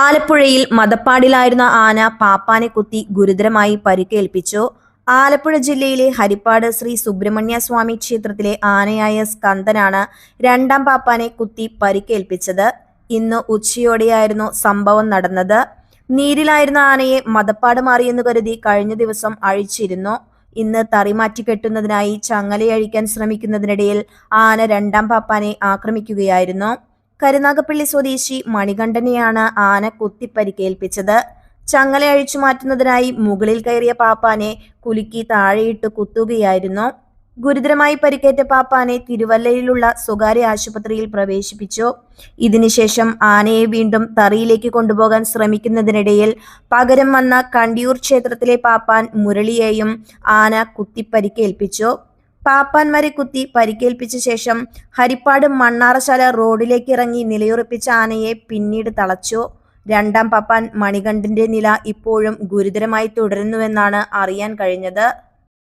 ആലപ്പുഴയിൽ മദപ്പാടിലായിരുന്ന ആന പാപ്പാനെ കുത്തി ഗുരുതരമായി പരിക്കേൽപ്പിച്ചു. ആലപ്പുഴ ജില്ലയിലെ ഹരിപ്പാട് ശ്രീ സുബ്രഹ്മണ്യ സ്വാമി ക്ഷേത്രത്തിലെ ആനയായ സ്കന്ദനാണ് രണ്ടാം പാപ്പാനെ കുത്തി പരിക്കേൽപ്പിച്ചത്. ഇന്ന് ഉച്ചയോടെയായിരുന്നു സംഭവം നടന്നത്. നീരിലായിരുന്ന ആനയെ മദപ്പാട് മാറിയെന്ന് കരുതി കഴിഞ്ഞ ദിവസം അഴിച്ചിരുന്നു. ഇന്ന് തറിമാറ്റി കെട്ടുന്നതിനായി ചങ്ങലയഴിക്കാൻ ശ്രമിക്കുന്നതിനിടയിൽ ആന രണ്ടാം പാപ്പാനെ ആക്രമിക്കുകയായിരുന്നു. കരുനാഗപ്പള്ളി സ്വദേശി മണികണ്ഠനെയാണ് ആന കുത്തിപ്പരിക്കേൽപ്പിച്ചത്. ചങ്ങല അഴിച്ചു മാറ്റുന്നതിനായി മുകളിൽ കയറിയ പാപ്പാനെ കുലുക്കി താഴെയിട്ട് കുത്തുകയായിരുന്നു. ഗുരുതരമായി പരിക്കേറ്റ പാപ്പാനെ തിരുവല്ലയിലുള്ള സ്വകാര്യ ആശുപത്രിയിൽ പ്രവേശിപ്പിച്ചു. ഇതിനുശേഷം ആനയെ വീണ്ടും തറിയിലേക്ക് കൊണ്ടുപോകാൻ ശ്രമിക്കുന്നതിനിടയിൽ പകരം വന്ന കണ്ടിയൂർ ക്ഷേത്രത്തിലെ പാപ്പാൻ മുരളിയെയും ആന കുത്തിപ്പരിക്കേൽപ്പിച്ചു. പാപ്പാന്മാരെ കുത്തി പരിക്കേൽപ്പിച്ച ശേഷം ഹരിപ്പാട് മണ്ണാറശാല റോഡിലേക്ക് ഇറങ്ങി നിലയുറപ്പിച്ച ആനയെ പിന്നീട് തളച്ചു. രണ്ടാം പാപ്പാൻ മണികണ്ഠന്റെ നില ഇപ്പോഴും ഗുരുതരമായി തുടരുന്നുവെന്നാണ് അറിയാൻ കഴിഞ്ഞത്.